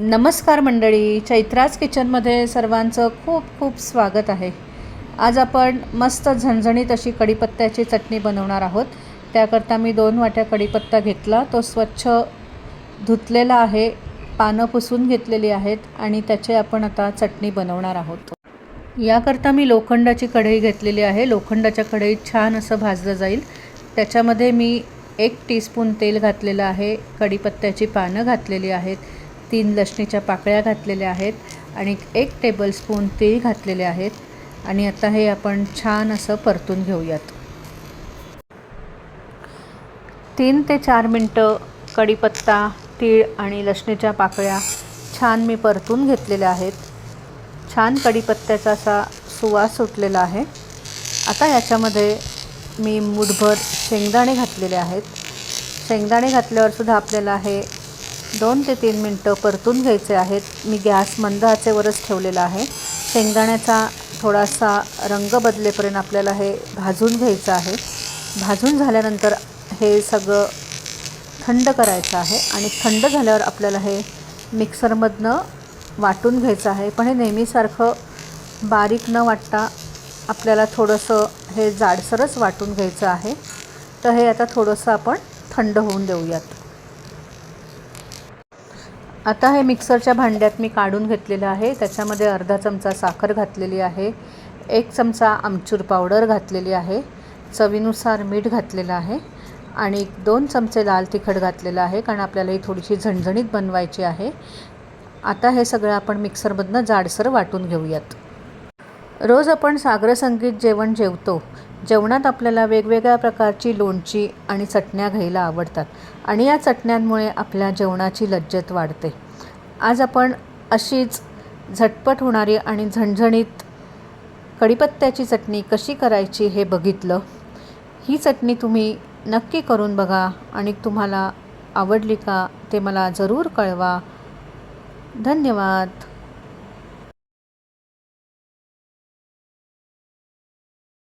नमस्कार मंडळी चैत्राज किचनमध्ये सर्वांचं खूप खूप स्वागत आहे. आज आपण मस्त झणझणीत अशी कढीपत्त्याची चटणी बनवणार आहोत. त्याकरता मी दोन वाट्या कढीपत्ता घेतला. तो स्वच्छ धुतलेला आहे पानं पुसून घेतलेली आहेत आणि त्याचे आपण आता चटणी बनवणार आहोत. याकरता मी लोखंडाची कढई घेतलेली आहे. लोखंडाच्या कढईत छान असं भाजलं जाईल. त्याच्यामध्ये मी एक टीस्पून तेल घातलेलं आहे. कढीपत्त्याची पानं घातलेली आहेत. तीन लसणीच्या पाकळ्या घातलेल्या आहेत आणि एक टेबलस्पून तीळ घातलेले आहेत. आणि आता हे आपण छान असं परतून घेऊयात. तीन ते चार मिनटं कढीपत्ता तीळ आणि लसणीच्या पाकळ्या छान मी परतून घेतलेल्या आहेत. छान कढीपत्त्याचा असा सुवास सुटलेला आहे. आता याच्यामध्ये मी मुठभर शेंगदाणे घातलेले आहेत. शेंगदाणे घातल्यावर सुद्धा आपल्याला हे दोन ते तीन मिनटं परतून घ्यायचे आहेत. मी गॅस मंद आचेवरच ठेवलेला आहे. शेंगदाण्याचा थोडासा रंग बदलेपर्यंत आपल्याला हे भाजून घ्यायचं आहे. भाजून झाल्यानंतर हे सगळं थंड करायचं आहे आणि थंड झाल्यावर आपल्याला हे मिक्सरमधनं वाटून घ्यायचं आहे. पण हे नेहमीसारखं बारीक न वाटता आपल्याला थोडंसं हे जाडसरच वाटून घ्यायचं आहे. तर हे आता थोडंसं आपण थंड होऊन देऊयात. आता हे मिक्सरच्या भांड्यात मी काढून घेतलेलं आहे. त्याच्यामध्ये अर्धा चमचा साखर घातलेली आहे. एक चमचा आमचूर पावडर घातलेली आहे. चवीनुसार मीठ घातलेलं आहे. आणि दोन चमचे लाल तिखट घातलेलं आहे कारण आपल्याला ही थोडीशी झणझणीत बनवायची आहे. आता हे सगळं आपण मिक्सरमधनं जाडसर वाटून घेऊयात. रोज आपण सागर संगीत जेवण जेवतो. जेवणात आपल्याला वेगवेगळ्या प्रकारची लोणची आणि चटण्या घ्यायला आवडतात आणि या चटण्यांमुळे आपल्या जेवणाची लज्जत वाढते. आज आपण अशीच झटपट होणारी आणि झणझणीत कढीपत्त्याची चटणी कशी करायची हे बघितलं. ही चटणी तुम्ही नक्की करून बघा आणि तुम्हाला आवडली का ते मला जरूर कळवा. धन्यवाद.